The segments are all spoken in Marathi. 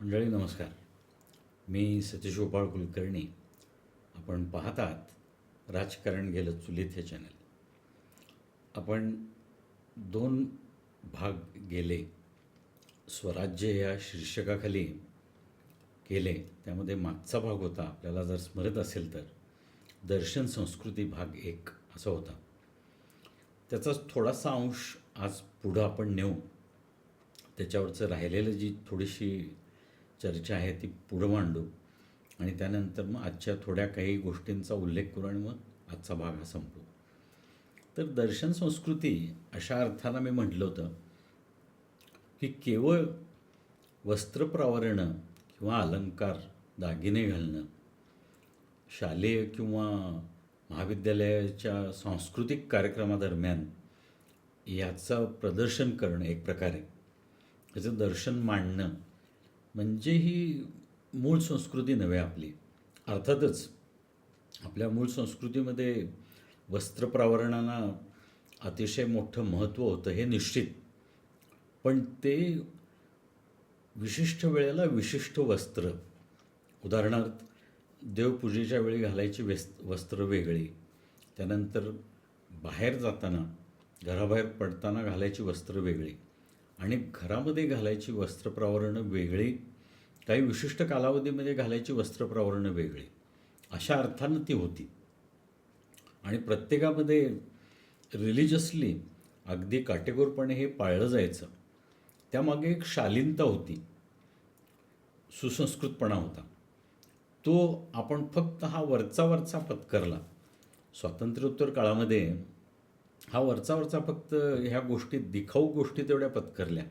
मंडळी नमस्कार. मी सतीश गोपाळ कुलकर्णी आपण पाहतात राजकारण गेलं चुलीत हे चॅनल आपण दोन भाग गेले. स्वराज्य या शीर्षकाखाली केले त्यामध्ये मागचा भाग होता. आपल्याला जर स्मरत असेल तर. दर्शन संस्कृती भाग एक असा होता. त्याचाच थोडासा अंश आज पुढं आपण नेऊ. त्याच्यावरचं राहिलेलं जी थोडीशी चर्चा आहे ती पुढं मांडू. आणि त्यानंतर मग आजच्या थोड्या काही गोष्टींचा उल्लेख करू आणि मग आजचा भाग हा संपू. तर दर्शन संस्कृती अशा अर्थानं मी म्हटलं होतं की केवळ वस्त्रप्रावरणं किंवा अलंकार दागिने घालणं शालेय किंवा महाविद्यालयाच्या सांस्कृतिक कार्यक्रमादरम्यान याचं प्रदर्शन करणं एक प्रकारे त्याचं दर्शन मांडणं म्हणजे ही मूळ संस्कृती नव्हे आपली. अर्थातच आपल्या मूळ संस्कृतीमध्ये वस्त्रप्रावरणांना अतिशय मोठं महत्त्व होतं हे निश्चित. पण ते विशिष्ट वेळेला विशिष्ट वस्त्र. उदाहरणार्थ देवपूजेच्या वेळी घालायची वेस् वस्त्र वेगळी. त्यानंतर बाहेर जाताना घराबाहेर पडताना घालायची वस्त्र वेगळी. आणि घरामध्ये घालायची वस्त्रप्रावरणं वेगळी काही विशिष्ट कालावधीमध्ये घालायची वस्त्रप्रावरणं वेगळी अशा अर्थानं ती होती. आणि प्रत्येकामध्ये रिलिजियसली अगदी काटेकोरपणे हे पाळलं जायचं. त्यामागे एक शालीनता होती. सुसंस्कृतपणा होता. तो आपण फक्त हा वरचा वरचा पत्करला. स्वातंत्र्योत्तर काळामध्ये हा वरचा वरचा फक्त ह्या गोष्टी दिखाऊ गोष्टी तेवढ्या पत्करल्या.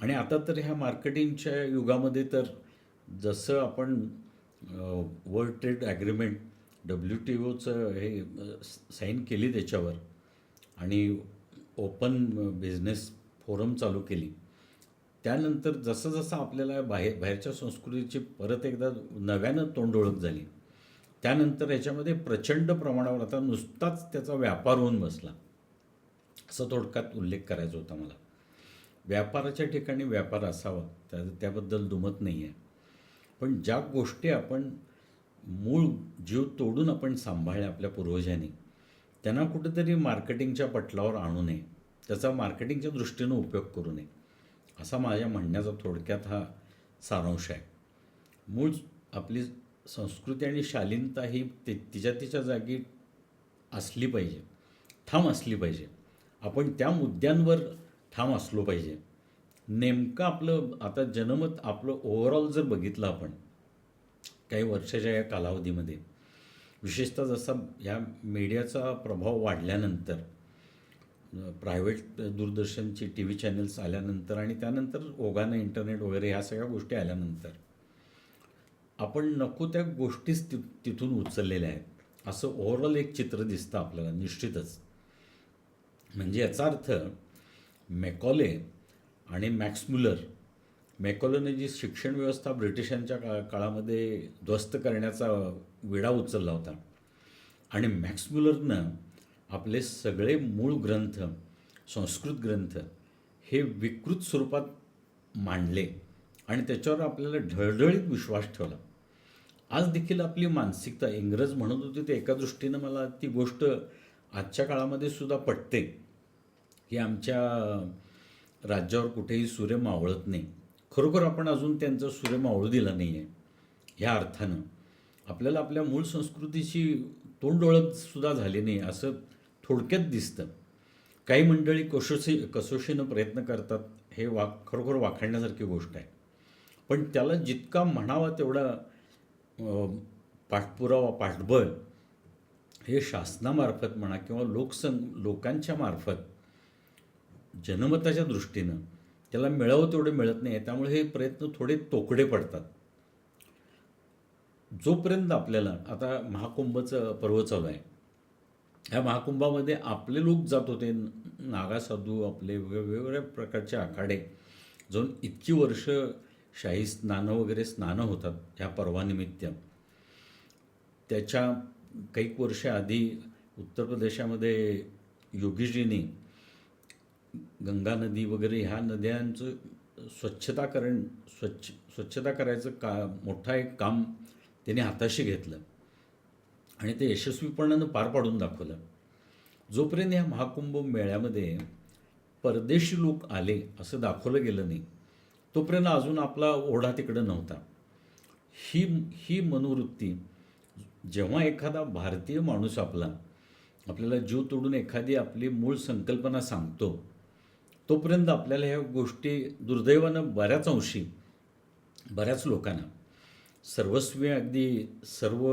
आणि आता तर ह्या मार्केटिंगच्या युगामध्ये तर जसं आपण world trade agreement W T ओचं हे साईन केली त्याच्यावर आणि ओपन बिझनेस फोरम चालू केली. त्यानंतर जसं जसं आपल्याला बाहेर बाहेरच्या संस्कृतीची परत एकदा नव्यानं तोंडओळख झाली त्यानंतर याच्यामध्ये प्रचंड प्रमाणावर आता नुसताच त्याचा व्यापार होऊन बसला. असं थोडक्यात उल्लेख करायचा होता मला. व्यापाराच्या ठिकाणी व्यापार असावा त्या त्याबद्दल दुमत नाही आहे पण ज्या गोष्टी आपण मूळ जीव तोडून आपण सांभाळल्या आपल्या पूर्वजांनी त्यांना कुठेतरी मार्केटिंगच्या पटलावर आणू नये. त्याचा मार्केटिंगच्या दृष्टीनं उपयोग करू नये. असा माझ्या म्हणण्याचा थोडक्यात हा सारांश आहे. मूळ आपली संस्कृती आणि शालीनता ही ते तिच्या तिच्या जागी असली पाहिजे. ठाम असली पाहिजे. आपण त्या मुद्द्यांवर ठाम असलो पाहिजे. नेमकं आपलं आता जनमत आपलं ओव्हरऑल जर बघितलं आपण काही वर्षाच्या या कालावधीमध्ये विशेषतः जसा ह्या मीडियाचा प्रभाव वाढल्यानंतर प्रायव्हेट दूरदर्शनची टी व्ही चॅनल्स आल्यानंतर आणि त्यानंतर ओघानं इंटरनेट वगैरे ह्या सगळ्या गोष्टी आल्यानंतर आपण नको त्या गोष्टीच ति तिथून उचललेल्या आहेत. असं ओव्हरऑल एक चित्र दिसतं आपल्याला निश्चितच. म्हणजे याचा अर्थ मॅकॉले आणि मॅक्समुलर मुलर जी शिक्षण व्यवस्था ब्रिटिशांच्या का काळामध्ये ध्वस्त करण्याचा विडा उचलला होता. आणि मॅक्समुलरनं आपले सगळे मूळ ग्रंथ संस्कृत ग्रंथ हे विकृत स्वरूपात मांडले आणि त्याच्यावर आपल्याला ढळढळीत विश्वास ठेवला. आज देखील आपली मानसिकता इंग्रज म्हणत होते ते एका दृष्टीनं मला ती गोष्ट आजच्या काळामध्ये सुद्धा पटते की आमच्या राज्यावर कुठेही सूर्य मावळत नाही. खरोखर आपण अजून त्यांचं सूर्य मावळू दिला नाही आहे ह्या अर्थानं. आपल्याला आपल्या मूळ संस्कृतीची तोंड ओळखसुद्धा झाली नाही असं थोडक्यात दिसतं. काही मंडळी कसोशी कसोशीनं प्रयत्न करतात हे वा खरोखर वाखाणण्यासारखी गोष्ट आहे. पण त्याला जितका म्हणावा तेवढा पाठपुरावा पाठबळ हे शासनामार्फत म्हणा किंवा लोकसं लोकांच्या मार्फत जनमताच्या दृष्टीनं त्याला मिळावं तेवढं मिळत नाही. त्यामुळे हे प्रयत्न थोडे तोकडे पडतात. जोपर्यंत आपल्याला आता महाकुंभचं पर्व चालू आहे. ह्या महाकुंभामध्ये आपले लोक जात होते. नागासाधू आपले वेगवेगळ्या प्रकारचे आखाडे जाऊन इतकी वर्ष शाही स्नानं वगैरे स्नानं होतात ह्या पर्वानिमित्त. त्याच्या काही वर्ष आधी उत्तर प्रदेशामध्ये योगीजींनी गंगा नदी वगैरे ह्या नद्यांचं स्वच्छता करण स्वच्छ स्वच्छता करायचं का मोठा एक काम त्याने हाताशी घेतलं. आणि ते यशस्वीपणानं पार पाडून दाखवलं. जोपर्यंत ह्या महाकुंभ मेळ्यामध्ये परदेशी लोक आले असं दाखवलं गेलं नाही तोपर्यंत अजून आपला ओढा तिकडं नव्हता. ही ही मनोवृत्ती जेव्हा एखादा भारतीय माणूस आपला आपल्याला जीव तोडून एखादी आपली मूळ संकल्पना सांगतो तोपर्यंत आपल्याला ह्या गोष्टी दुर्दैवानं बऱ्याच अंशी बऱ्याच लोकांना सर्वस्वी अगदी सर्व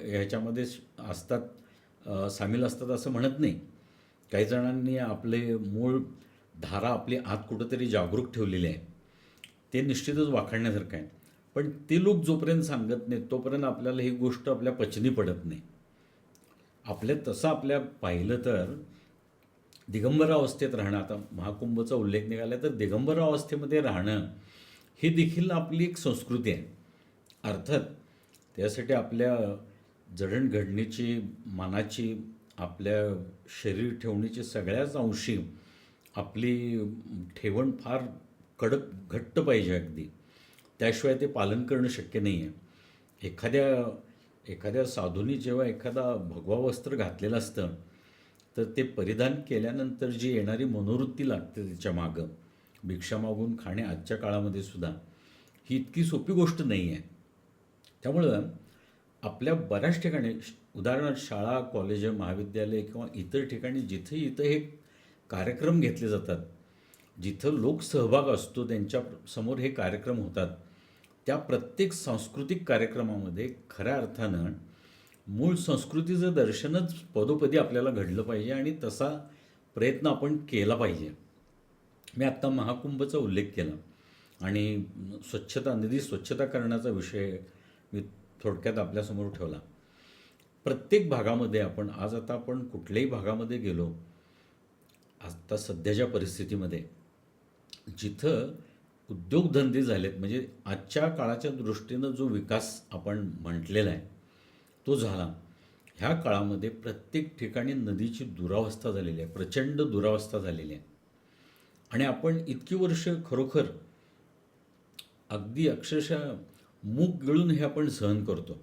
ह्याच्यामध्ये असतात सामील असतात असं म्हणत नाही. काही जणांनी आपले मूळ धारा आपली आत कुठंतरी जागरूक ठेवलेली आहे. ते निश्चितच वाखाणण्यासारखं आहे. पण ते लोक जोपर्यंत सांगत नाहीत तोपर्यंत आपल्याला ही गोष्ट आपल्या पचनी पडत नाही. आपल्या तसं आपल्या पाहिलं तर दिगंबर अवस्थेत राहणं आता महाकुंभचा उल्लेख निघाला तर दिगंबर अवस्थेमध्ये राहणं ही देखील आपली एक संस्कृती आहे. अर्थात त्यासाठी आपल्या जडणघडणीची मनाची आपल्या शरीर ठेवणीची सगळ्याच अंशी आपली ठेवण फार कडक घट्ट पाहिजे अगदी. त्याशिवाय ते पालन करणं शक्य नाही आहे एखाद्या एखाद्या साधूनी जेव्हा एखादा भगवा वस्त्र घातलेलं असतं तर ते परिधान केल्यानंतर जी येणारी मनोवृत्ती लागते त्याच्या मागं भिक्षा मागून खाणे आजच्या काळामध्ये सुद्धा ही इतकी सोपी गोष्ट नाही आहे त्यामुळं आपल्या बऱ्याच ठिकाणी उदाहरणार्थ शाळा कॉलेज महाविद्यालय किंवा इतर ठिकाणी जिथे इथं हे कार्यक्रम घेतले जातात जिथं लोकसहभाग असतो त्यांच्यासमोर हे कार्यक्रम होतात त्या प्रत्येक सांस्कृतिक कार्यक्रमामध्ये खऱ्या अर्थानं मूळ संस्कृतीचं दर्शनच पदोपदी आपल्याला घडलं पाहिजे आणि तसा प्रयत्न आपण केला पाहिजे. मी आत्ता महाकुंभचा उल्लेख केला आणि स्वच्छता नदी स्वच्छता करण्याचा विषय मी थोडक्यात आपल्यासमोर ठेवला. प्रत्येक भागामध्ये आपण आज आता आपण कुठल्याही भागामध्ये गेलो आता सध्याच्या परिस्थितीमध्ये जिथं उद्योगधंदे झालेत म्हणजे आजच्या काळाच्या दृष्टीनं जो विकास आपण म्हटलेला आहे तो झाला. ह्या काळामध्ये प्रत्येक ठिकाणी नदीची दुरावस्था झालेली आहे प्रचंड दुरावस्था झालेली आहे. आणि आपण इतकी वर्ष खरोखर अगदी अक्षरशः मूग गिळून हे आपण सहन करतो.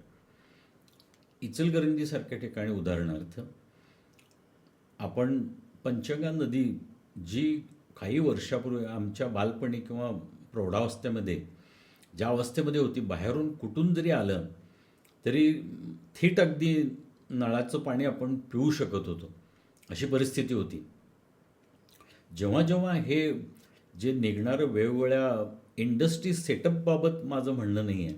इचलकरंजीसारख्या ठिकाणी उदाहरणार्थ आपण पंचंगा नदी जी काही वर्षापूर्वी आमच्या बालपणी किंवा प्रौढावस्थेमध्ये ज्या अवस्थेमध्ये होती बाहेरून कुठून जरी आलं तरी थेट अगदी नळाचं पाणी आपण पिऊ शकत होतो. अशी परिस्थिती होती. जेव्हा जेव्हा हे जे निघणारं वेगवेगळ्या इंडस्ट्री सेटअपबाबत माझं म्हणणं नाही आहे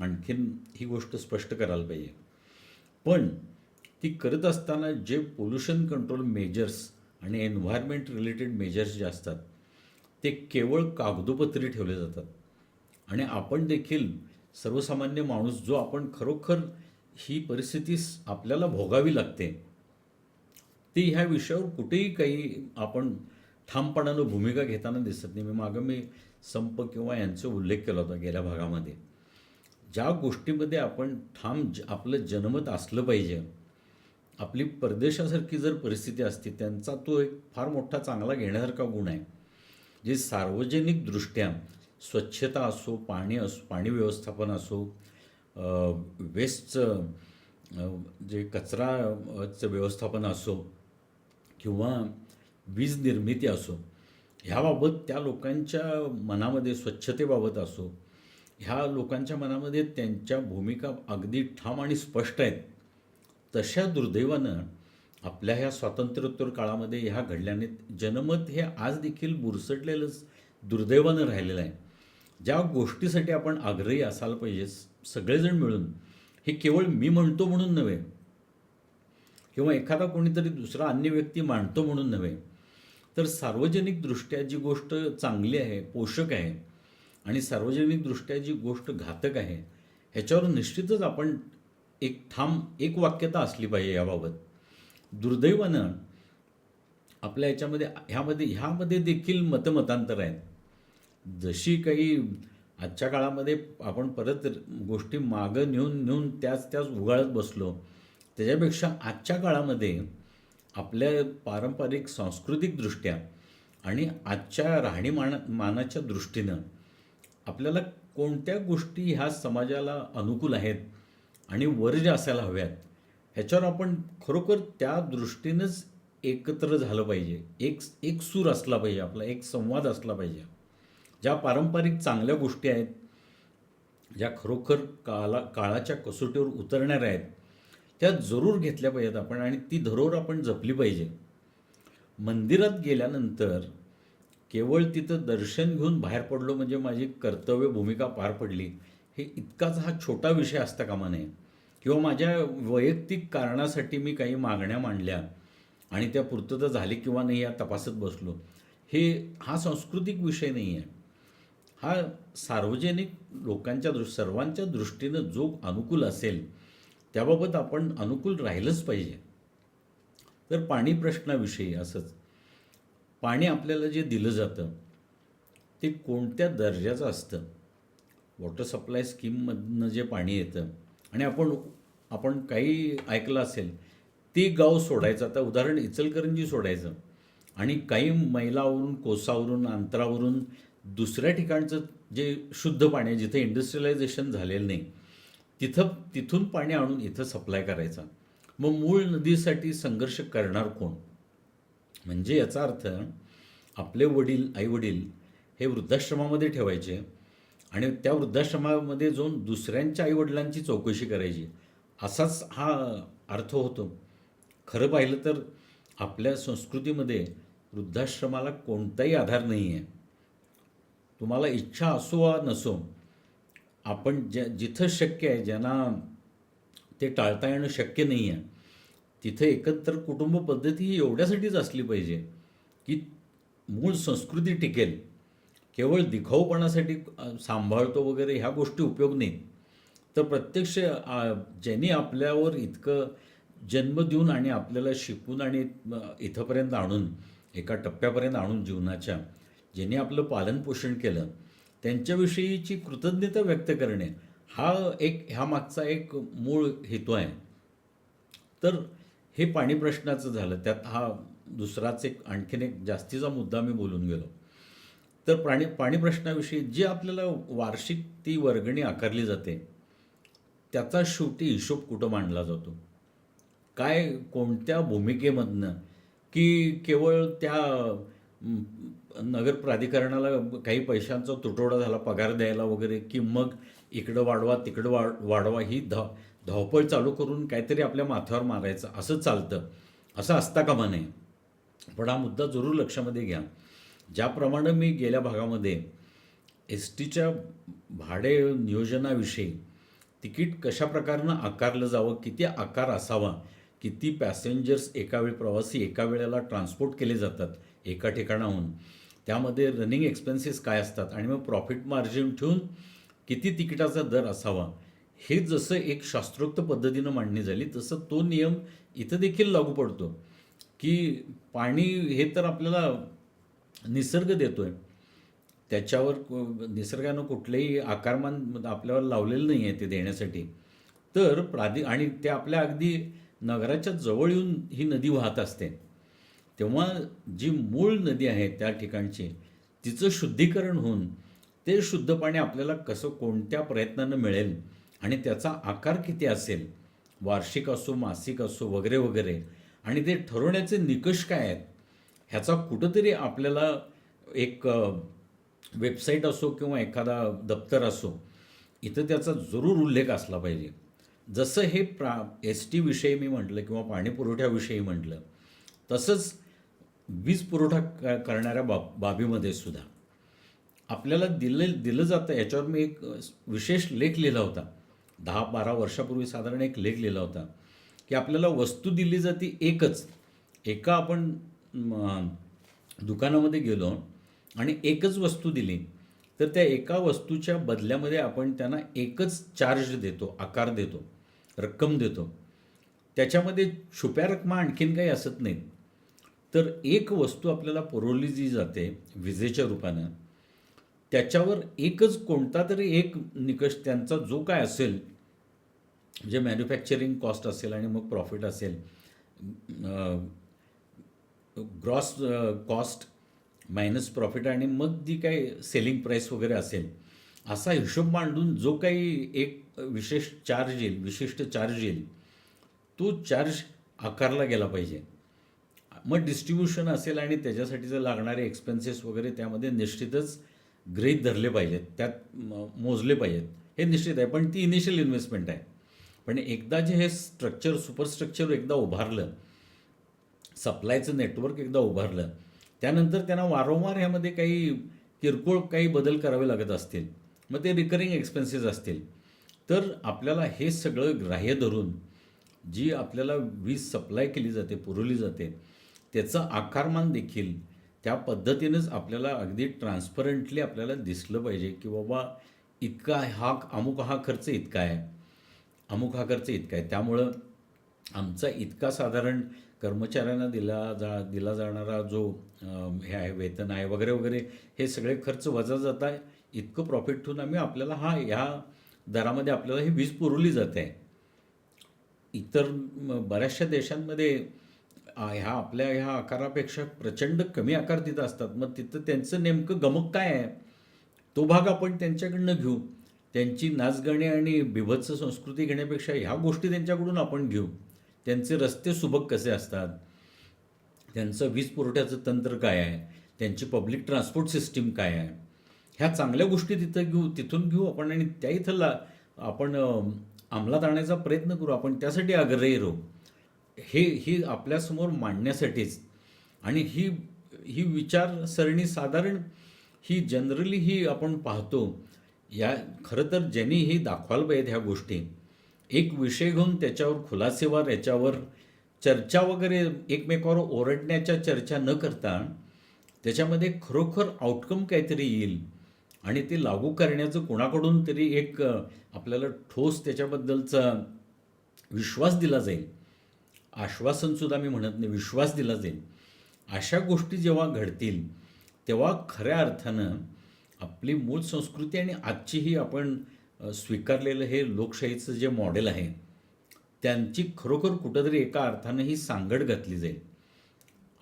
आणखीन ही गोष्ट स्पष्ट करायला पाहिजे. पण ती करत असताना जे पोल्युशन कंट्रोल मेजर्स आणि एन्व्हायरमेंट रिलेटेड मेजर्स जे असतात ते केवळ कागदोपत्री ठेवले जातात. आणि आपण देखील सर्वसामान्य माणूस जो आपण खरोखर ही परिस्थिती आपल्याला भोगावी लागते ती ह्या विषयावर कुठेही काही आपण ठामपणानं भूमिका घेताना दिसत नाही. मी मागं मी संप किंवा यांचा उल्लेख केला होता गेल्या भागामध्ये. ज्या गोष्टीमध्ये आपण ठाम ज आपलं जनमत असलं पाहिजे आपली परदेशासारखी जर परिस्थिती असती त्यांचा तो एक फार मोठा चांगला घेण्यासारखा गुण आहे. जे सार्वजनिकदृष्ट्या स्वच्छता असो पाणी असो पाणी व्यवस्थापन असो वेस्टचं जे कचराचं व्यवस्थापन असो किंवा वीज निर्मिती असो ह्याबाबत त्या लोकांच्या मनामध्ये स्वच्छतेबाबत असो ह्या लोकांच्या मनामध्ये त्यांच्या भूमिका अगदी ठाम आणि स्पष्ट आहेत. तशा दुर्दैवानं आपल्या ह्या स्वातंत्र्योत्तर काळामध्ये ह्या घडल्याने जनमत हे आज देखील बुरसटलेलंच दुर्दैवानं राहिलेलं आहे. ज्या गोष्टीसाठी आपण आग्रही असायला पाहिजे सगळेजण मिळून हे केवळ मी म्हणतो म्हणून नव्हे किंवा एखादा कोणीतरी दुसरा अन्य व्यक्ती मांडतो म्हणून नव्हे तर सार्वजनिकदृष्ट्या जी गोष्ट चांगली आहे पोषक आहे आणि सार्वजनिकदृष्ट्या जी गोष्ट घातक आहे ह्याच्यावर निश्चितच आपण एक ठाम एक वाक्यता असली पाहिजे याबाबत. दुर्दैवानं आपल्या याच्यामध्ये ह्यामध्ये ह्यामध्ये देखील मतमतांतर आहेत. जशी काही आजच्या काळामध्ये आपण परत गोष्टी मागं नेऊन नेऊन त्याच त्याच उगाळत बसलो त्याच्यापेक्षा आजच्या काळामध्ये आपल्या पारंपरिक सांस्कृतिकदृष्ट्या आणि आजच्या राहणीमान मानाच्या दृष्टीनं आपल्याला कोणत्या गोष्टी ह्या समाजाला अनुकूल आहेत आणि वर्ज्य असायला हव्यात ह्याच्यावर आपण खरोखर त्या दृष्टीनंच एकत्र झालं पाहिजे. एक एक सूर असला पाहिजे आपला एक संवाद असला पाहिजे. ज्या पारंपरिक चांगल्या गोष्टी आहेत ज्या खरोखर काला काळाच्या कसोटीवर उतरणाऱ्या आहेत त्या जरूर घेतल्या पाहिजेत आपण आणि ती धरोहर आपण जपली पाहिजे. मंदिरात गेल्यानंतर केवळ तिथं दर्शन घेऊन बाहेर पडलो म्हणजे माझी कर्तव्य भूमिका पार पडली. हे इतकाच हा छोटा विषय असता कामा नये किंवा माझ्या वैयक्तिक कारणासाठी मी काही मागण्या मांडल्या आणि त्या पूर्तता झाली किंवा नाही या तपासत बसलो हे हा सांस्कृतिक विषय नाही आहे. हा सार्वजनिक लोकांच्या दृ सर्वांच्या दृष्टीनं जो अनुकूल असेल त्याबाबत आपण अनुकूल राहिलंच पाहिजे. तर पाणी प्रश्नाविषयी असंच. पाणी आपल्याला जे दिलं जातं ते कोणत्या दर्जाचं असतं? वॉटर सप्लाय स्कीममधनं जे पाणी येतं आणि आपण आपण काही ऐकलं असेल ते गाव सोडायचं. आता उदाहरण इचलकरंजी सोडायचं. आणि काही मैलावरून कोसावरून अंतरावरून दुसऱ्या ठिकाणचं जे शुद्ध पाणी आहे जिथे इंडस्ट्रियलायझेशन झालेलं नाही तिथं तिथून पाणी आणून इथं सप्लाय करायचा. मग मूळ नदीसाठी संघर्ष करणार कोण? म्हणजे याचा अर्थ आपले वडील आईवडील हे वृद्धाश्रमामध्ये ठेवायचे आणि त्या वृद्धाश्रमामध्ये जाऊन दुसऱ्यांच्या आईवडिलांची चौकशी करायची. असाच हा अर्थ होतो. खरं पाहिलं तर आपल्या संस्कृतीमध्ये वृद्धाश्रमाला कोणताही आधार नाही आहे तुम्हाला इच्छा असो वा नसो आपण ज्या जिथं शक्य आहे ज्यांना ते टाळता येणं शक्य नाही आहे तिथं एकत्र कुटुंब पद्धती ही एवढ्यासाठीच असली पाहिजे की मूळ संस्कृती टिकेल. केवळ दिखाऊपणासाठी सांभाळतो वगैरे ह्या गोष्टी उपयोग नाही. तर प्रत्यक्ष ज्यांनी आपल्यावर इतकं जन्म देऊन आणि आपल्याला शिकून आणि इथंपर्यंत आणून एका टप्प्यापर्यंत आणून जीवनाच्या ज्यांनी आपलं पालनपोषण केलं त्यांच्याविषयीची कृतज्ञता व्यक्त करणे हा एक ह्या मागचा एक मूळ हेतू आहे. तर हे पाणी प्रश्नाचं झालं. त्यात हा दुसराच एक आणखीन एक जास्तीचा मुद्दा मी बोलून गेलो. तर प्राणी पाणी प्रश्नाविषयी जी आपल्याला वार्षिक ती वर्गणी आकारली जाते त्याचा शेवटी हिशोब कुठं मांडला जातो? काय कोणत्या भूमिकेमधनं? की केवळ त्या नगर प्राधिकरणाला काही पैशांचा तुटवडा झाला पगार द्यायला वगैरे की मग इकडं वाढवा तिकडं वाढ वाढवा ही धाव धावपळ चालू करून काहीतरी आपल्या माथ्यावर मारायचं असं चालतं. असं असता कामा नये. पण हा मुद्दा जरूर लक्षामध्ये घ्या. ज्याप्रमाणे मी गेल्या भागामध्ये एस टीच्या भाडे नियोजनाविषयी तिकीट कशा प्रकारनं आकारलं जावं किती आकार असावा किती पॅसेंजर्स एका वेळ प्रवासी एका वेळेला ट्रान्सपोर्ट केले जातात एका ठिकाणाहून त्यामध्ये रनिंग एक्सपेन्सेस काय असतात आणि मग प्रॉफिट मार्जिन ठेवून किती तिकिटाचा दर असावा हे जसं एक शास्त्रोक्त पद्धतीनं मांडणी झाली तसं तो नियम इथं देखील लागू पडतो. की पाणी हे तर आपल्याला निसर्ग देतो आहे त्याच्यावर निसर्गानं कुठलंही आकारमान आपल्यावर लावलेलं नाही आहे ते देण्यासाठी. तर प्राधि आणि ते आपल्या अगदी नगराच्या जवळ येऊन ही नदी वाहत असते. तेव्हा जी मूळ नदी आहे त्या ठिकाणची तिचं शुद्धीकरण होऊन ते शुद्ध पाणी आपल्याला कसं कोणत्या प्रयत्नानं मिळेल आणि त्याचा आकार किती असेल वार्षिक असो मासिक असो वगैरे वगैरे आणि ते ठरवण्याचे निकष काय आहेत ह्याचा कुठंतरी आपल्याला एक वेबसाईट असो किंवा एखादा दप्तर असो इथं त्याचा जरूर उल्लेख असला पाहिजे. जसं हे प्रा एस टी विषयी मी म्हटलं किंवा पाणी पुरवठ्याविषयी म्हटलं तसंच वीज पुरवठा क- करणाऱ्या बाब बाबीमध्ये सुद्धा. आपल्याला दिलं दिलं जातं याच्यावर मी एक विशेष लेख लिहिला होता. दहा बारा वर्षापूर्वी साधारण एक लेख लिहिला होता की आपल्याला वस्तू दिली जाते एकच. एका आपण दुकानामध्ये गेलो आणि एकच वस्तू दिली. तर त्या एका वस्तूच्या बदल्यामध्ये आपण त्यांना एकच चार्ज देतो आकार देतो रक्कम देतो. त्याच्यामध्ये छुप्या रकमा आणखीन काही असत नाहीत. तर एक वस्तू आपल्याला पुरवली जी जाते विजेच्या रूपानं त्याच्यावर एकच कोणता तरी एक निकष त्यांचा जो काय असेल म्हणजे मॅन्युफॅक्चरिंग कॉस्ट असेल आणि मग प्रॉफिट असेल ग्रॉस कॉस्ट मायनस प्रॉफिट आणि मग जी काही सेलिंग प्राईस वगैरे असेल असा हिशोब मांडून जो काही एक विशेष चार्ज येईल विशिष्ट चार्ज येईल तो चार्ज आकारला गेला पाहिजे. मग डिस्ट्रीब्युशन असेल आणि त्याच्यासाठी जर लागणारे एक्सपेन्सेस वगैरे त्यामध्ये निश्चितच गृहीत धरले पाहिजेत त्यात म- मोजले पाहिजेत. हे निश्चित आहे पण ती इनिशियल इन्व्हेस्टमेंट आहे. पण एकदा जे हे स्ट्रक्चर सुपरस्ट्रक्चर एकदा उभारलं सप्लायचं नेटवर्क एकदा उभारलं त्यानंतर त्यांना वारंवार ह्यामध्ये काही किरकोळ काही बदल करावे लागत असतील मग ते रिकरिंग एक्सपेन्सेस असतील. तर आपल्याला हे सगळं ग्राह्य धरून जी आपल्याला वीज सप्लाय केली जाते पुरवली जाते त्याचं आकारमान देखील त्या पद्धतीनंच आपल्याला अगदी ट्रान्सपरंटली आपल्याला दिसलं पाहिजे की बाबा इतका हा अमुक हा खर्च इतका आहे अमुक हा खर्च इतका आहे. त्यामुळं आमचा इतका साधारण कर्मचाऱ्यांना दिला जा दिला जाणारा जो हे आहे वेतन आहे वगैरे वगैरे हे सगळे खर्च वजा जात आहे इतकं प्रॉफिट ठेवून आम्ही आपल्याला हा ह्या दरामध्ये आपल्याला ही वीज पुरवली जाते. आहे इतर बऱ्याचशा देशांमध्ये ह्या आपल्या ह्या आकारापेक्षा प्रचंड कमी आकार तिथं असतात. मग तिथं त्यांचं नेमकं गमक काय आहे तो भाग आपण त्यांच्याकडनं घेऊ. त्यांची नाचगाणी आणि बिभत्स संस्कृती घेण्यापेक्षा ह्या गोष्टी त्यांच्याकडून आपण घेऊ. त्यांचे रस्ते सुबक कसे असतात? त्यांचं वीज पुरवठ्याचं तंत्र काय आहे? त्यांची पब्लिक ट्रान्सपोर्ट सिस्टीम काय आहे? ह्या चांगल्या गोष्टी तिथं घेऊ तिथून घेऊ आपण आणि त्या इथं ला आपण अंमलात आणण्याचा प्रयत्न करू. आपण त्यासाठी आग्रही राहू. हे ही आपल्यासमोर मांडण्यासाठीच. आणि ही ही विचारसरणी साधारण ही जनरली ही आपण पाहतो. या खरं तर ज्यांनी ही दाखवायला पाहिजेत ह्या गोष्टी. एक विषय घेऊन त्याच्यावर खुलासेवार याच्यावर चर्चा वगैरे एकमेकावर ओरडण्याच्या चर्चा न करता त्याच्यामध्ये खरोखर आउटकम काहीतरी येईल आणि ते लागू करण्याचं कोणाकडून तरी एक आपल्याला ठोस त्याच्याबद्दलचा विश्वास दिला जाईल. आश्वासनसुद्धा मी म्हणत नाही विश्वास दिला जाईल. अशा गोष्टी जेव्हा घडतील तेव्हा खऱ्या अर्थानं आपली मूळ संस्कृती आणि आजची ही आपण स्वीकारलेलं हे लोकशाहीचं जे मॉडेल आहे त्यांची खरोखर कुठंतरी एका अर्थानं ही सांगड घातली जाईल.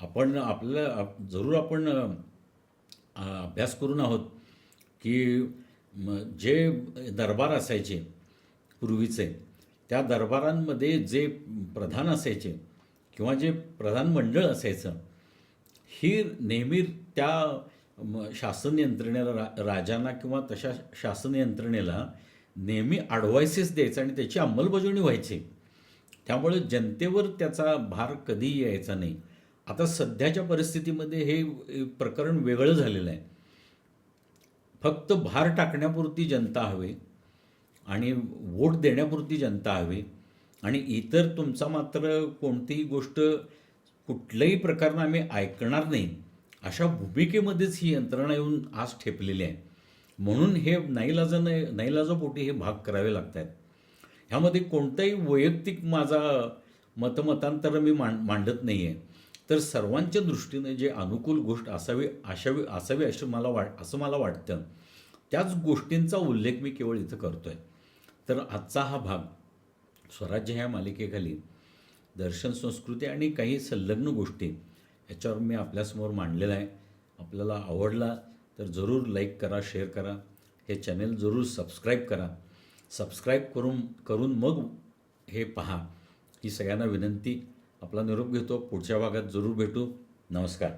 आपण आपलं आप- जरूर आपण अभ्यास करून आहोत की जे दरबार असायचे पूर्वीचे त्या दरबारांमध्ये जे प्रधान असायचे किंवा जे प्रधान मंडळ असायचं ही नेहमी त्या म, शासन यंत्रणेला रा राजांना किंवा तशा शासन यंत्रणेला नेहमी ॲडवायसेस द्यायचं आणि त्याची अंमलबजावणी व्हायची. त्यामुळे जनतेवर त्याचा भार कधीही यायचा नाही. आता सध्याच्या परिस्थितीमध्ये हे प्रकरण वेगळं झालेलं आहे. फक्त भार टाकण्यापुरती जनता हवी आणि वोट देण्यापुरती जनता हवी आणि इतर तुमचा मात्र कोणतीही गोष्ट कुठल्याही प्रकारानं आम्ही ऐकणार नाही. अशा भूमिकेमध्येच ही यंत्रणा येऊन आज ठेपलेली आहे. म्हणून हे नाईलाजानं नाईलाजापोटी हे भाग करावे लागत आहेत ह्यामध्ये कोणताही वैयक्तिक माझा मतमतांतर मी मांड मांडत नाही आहे तर सर्वांच्या दृष्टीने जे अनुकूल गोष्ट असावी असावी असावी अशी मला वाट असं मला वाटतं. त्याच गोष्टींचा उल्लेख मी केवळ इथं करतो आहे तर आजचा हा भाग स्वराज्य ह्या मालिकेखाली दर्शन संस्कृती आणि काही संलग्न गोष्टी ह्याच्यावर मी आपल्यासमोर मांडलेला आहे. आपल्याला आवडला तर जरूर लाईक करा शेअर करा. हे चॅनेल जरूर सबस्क्राईब करा. सबस्क्राईब करून करून मग हे पहा. ही सगळ्यांना विनंती. आपला निरोप घेतो. पुढच्या भागात जरूर भेटू. नमस्कार.